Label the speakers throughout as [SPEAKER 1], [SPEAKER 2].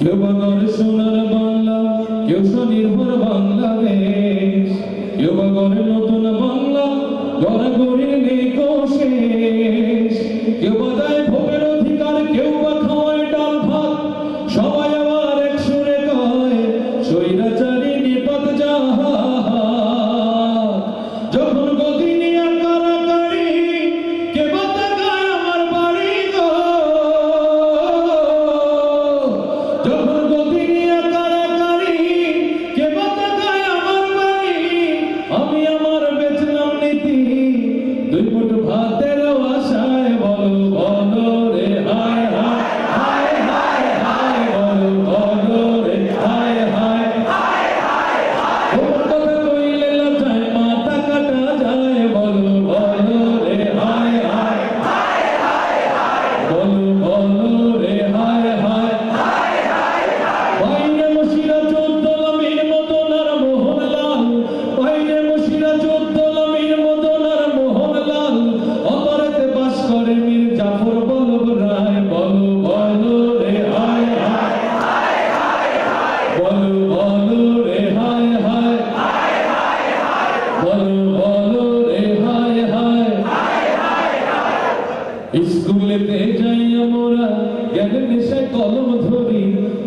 [SPEAKER 1] কেউ বগর সোনার বাংলা, কেউ স্বনির্ভর বাংলাদেশ। কেউ বগর নতুন বাংলা গড় গড়ে নেই কোষে কেউ বদল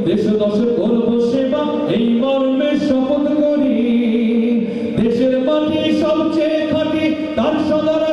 [SPEAKER 1] দেশ দশ করব সেবা এই মর্মে শপথ করি। দেশের মাটি সবচেয়ে খাটি তার সদরা